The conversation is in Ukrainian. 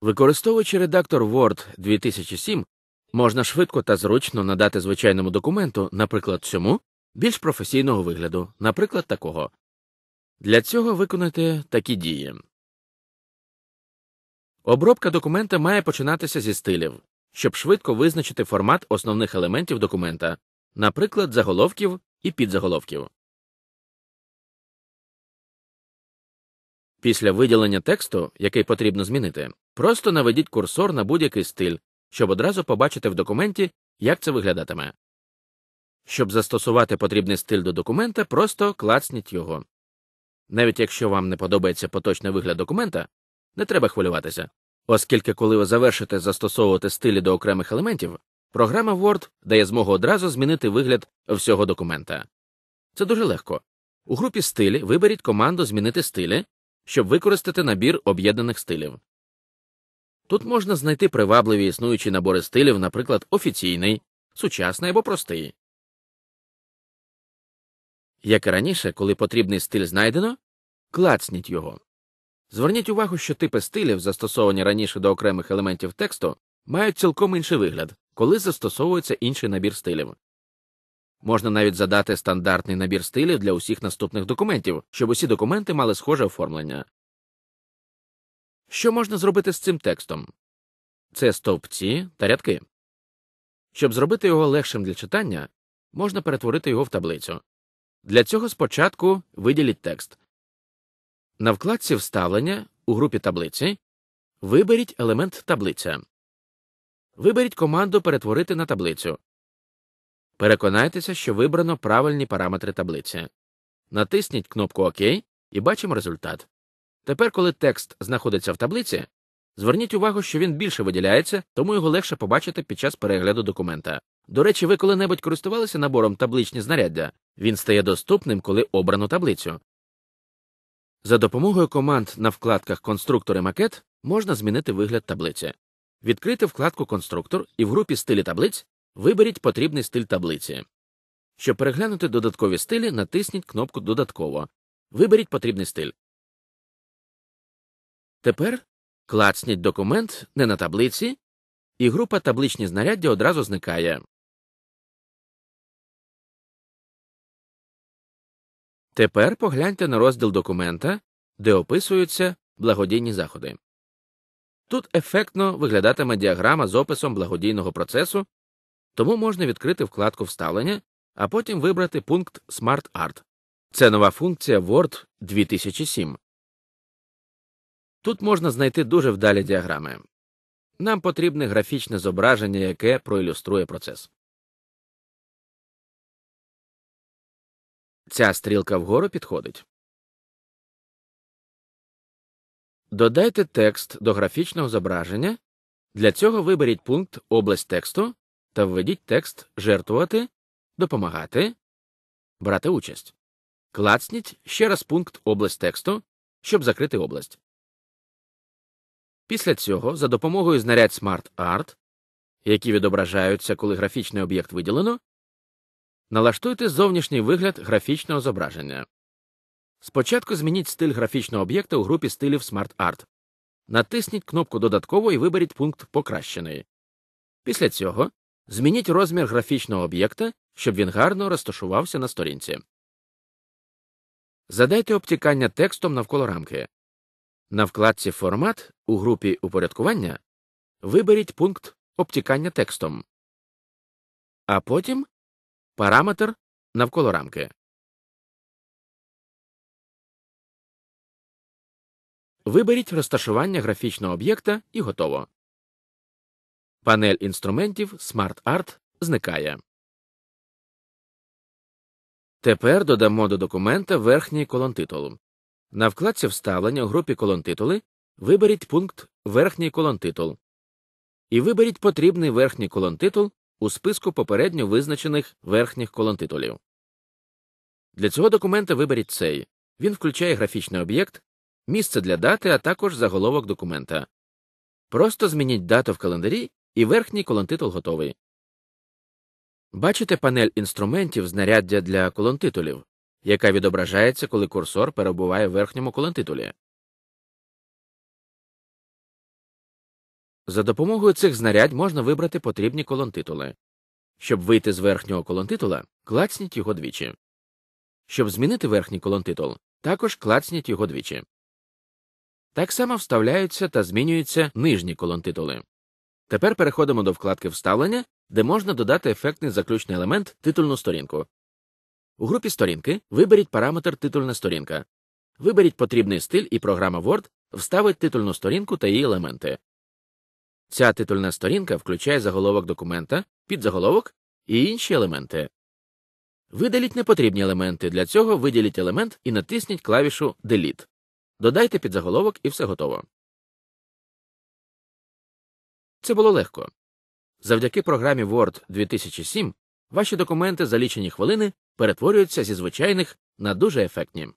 Використовуючи редактор Word 2007, можна швидко та зручно надати звичайному документу, наприклад, цьому, більш професійного вигляду, наприклад, такого. Для цього виконайте такі дії. Обробка документа має починатися зі стилів, щоб швидко визначити формат основних елементів документа, наприклад, заголовків і підзаголовків. Після виділення тексту, який потрібно змінити, просто наведіть курсор на будь-який стиль, щоб одразу побачити в документі, як це виглядатиме. Щоб застосувати потрібний стиль до документа, просто клацніть його. Навіть якщо вам не подобається поточний вигляд документа, не треба хвилюватися, оскільки, коли ви завершите застосовувати стилі до окремих елементів, програма Word дає змогу одразу змінити вигляд всього документа. Це дуже легко. У групі стилі виберіть команду Змінити стилі, щоб використати набір об'єднаних стилів. Тут можна знайти привабливі існуючі набори стилів, наприклад, офіційний, сучасний або простий. Як і раніше, коли потрібний стиль знайдено, клацніть його. Зверніть увагу, що типи стилів, застосовані раніше до окремих елементів тексту, мають цілком інший вигляд, коли застосовується інший набір стилів. Можна навіть задати стандартний набір стилів для усіх наступних документів, щоб усі документи мали схоже оформлення. Що можна зробити з цим текстом? Це стовпці та рядки. Щоб зробити його легшим для читання, можна перетворити його в таблицю. Для цього спочатку виділіть текст. На вкладці Вставлення у групі таблиці виберіть елемент таблиця. Виберіть команду Перетворити на таблицю. Переконайтеся, що вибрано правильні параметри таблиці. Натисніть кнопку ОК і бачимо результат. Тепер, коли текст знаходиться в таблиці, зверніть увагу, що він більше виділяється, тому його легше побачити під час перегляду документа. До речі, ви коли-небудь користувалися набором табличні знаряддя? Він стає доступним, коли обрано таблицю. За допомогою команд на вкладках Конструктор і макет можна змінити вигляд таблиці. Відкрийте вкладку Конструктор і в групі стилі таблиць виберіть потрібний стиль таблиці. Щоб переглянути додаткові стилі, натисніть кнопку Додатково. Виберіть потрібний стиль. Тепер клацніть документ не на таблиці, і група табличні знаряддя одразу зникає. Тепер погляньте на розділ документа, де описуються благодійні заходи. Тут ефектно виглядатиме діаграма з описом благодійного процесу, тому можна відкрити вкладку Вставлення, а потім вибрати пункт Smart Art. Це нова функція Word 2007. Тут можна знайти дуже вдалі діаграми. Нам потрібне графічне зображення, яке проілюструє процес. Ця стрілка вгору підходить. Додайте текст до графічного зображення. Для цього виберіть пункт Область тексту та введіть текст Жертвувати, допомагати, брати участь. Клацніть ще раз пункт Область тексту, щоб закрити область. Після цього за допомогою знарядь Smart Art, які відображаються, коли графічний об'єкт виділено, налаштуйте зовнішній вигляд графічного зображення. Спочатку змініть стиль графічного об'єкта у групі стилів Smart Art. Натисніть кнопку Додатково і виберіть пункт Покращений. Після цього змініть розмір графічного об'єкта, щоб він гарно розташувався на сторінці. Задайте обтікання текстом навколо рамки. На вкладці Формат у групі Упорядкування виберіть пункт Обтікання текстом, а потім Параметр навколо рамки. Виберіть розташування графічного об'єкта і готово. Панель інструментів Smart Art зникає. Тепер додамо до документа верхній колонтитул. На вкладці Вставлення у групі колонтитули виберіть пункт Верхній колонтитул і виберіть потрібний верхній колонтитул у списку попередньо визначених верхніх колонтитулів. Для цього документа виберіть цей. Він включає графічний об'єкт, місце для дати, а також заголовок документа. Просто змініть дату в календарі, і верхній колонтитул готовий. Бачите панель інструментів знаряддя для колонтитулів, яка відображається, коли курсор перебуває в верхньому колонтитулі. За допомогою цих знарядь можна вибрати потрібні колонтитули. Щоб вийти з верхнього колонтитула, клацніть його двічі. Щоб змінити верхній колонтитул, також клацніть його двічі. Так само вставляються та змінюються нижні колонтитули. Тепер переходимо до вкладки Вставлення, де можна додати ефектний заключний елемент титульну сторінку. У групі сторінки виберіть параметр титульна сторінка. Виберіть потрібний стиль і програма Word вставить титульну сторінку та її елементи. Ця титульна сторінка включає заголовок документа, підзаголовок і інші елементи. Видаліть непотрібні елементи. Для цього виділіть елемент і натисніть клавішу Delete. Додайте підзаголовок і все готово. Це було легко. Завдяки програмі Word 2007 ваші документи за лічені хвилини перетворюються зі звичайних на дуже ефектні.